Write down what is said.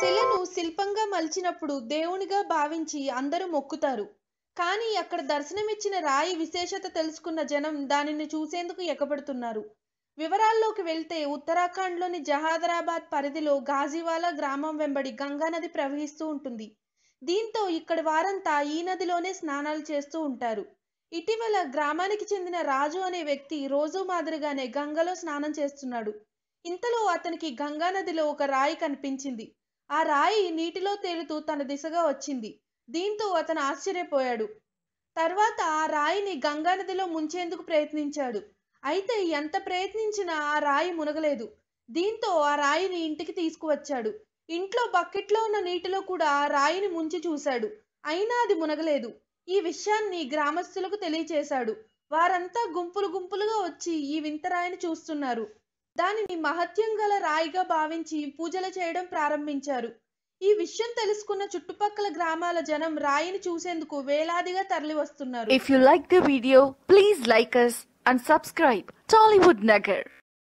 శిలను శిల్పంగా మలిచినప్పుడు దేవునిగా భావించి అందరూ మొక్కుతారు. కానీ అక్కడ దర్శనమిచ్చిన రాయి విశేషత తెలుసుకున్న జనం దానిని చూసేందుకు ఎగబడుతున్నారు. వివరాల్లోకి వెళ్తే ఉత్తరాఖండ్లోని జహాదరాబాద్ పరిధిలో గాజీవాలా గ్రామం వెంబడి గంగా నది ప్రవహిస్తూ ఉంటుంది. దీంతో ఇక్కడి వారంతా ఈ నదిలోనే స్నానాలు చేస్తూ ఉంటారు. ఇటీవల గ్రామానికి చెందిన రాజు అనే వ్యక్తి రోజు మాదిరిగానే గంగలో స్నానం చేస్తున్నాడు. ఇంతలో అతనికి గంగానదిలో ఒక రాయి కనిపించింది. ఆ రాయి నీటిలో తేలుతూ తన దిశగా వచ్చింది. దీంతో అతను ఆశ్చర్యపోయాడు. తర్వాత ఆ రాయిని గంగానదిలో ముంచేందుకు ప్రయత్నించాడు. అయితే ఎంత ప్రయత్నించినా ఆ రాయి మునగలేదు. దీంతో ఆ రాయిని ఇంటికి తీసుకువచ్చాడు. ఇంట్లో బకెట్లో ఉన్న నీటిలో కూడా ఆ రాయిని ముంచి చూశాడు. అయినా అది మునగలేదు. ఈ విషయాన్ని గ్రామస్తులకు తెలియచేశాడు. వారంతా గుంపులు గుంపులుగా వచ్చి ఈ వింత రాయిని చూస్తున్నారు. దానిని మహత్యం గల రాయిగా భావించి పూజలు చేయడం ప్రారంభించారు. ఈ విషయం తెలుసుకున్న చుట్టుపక్కల గ్రామాల జనం రాయిని చూసేందుకు వేలాదిగా తరలి వస్తున్నారు if you like the video please like us and subscribe Tollywood Nagar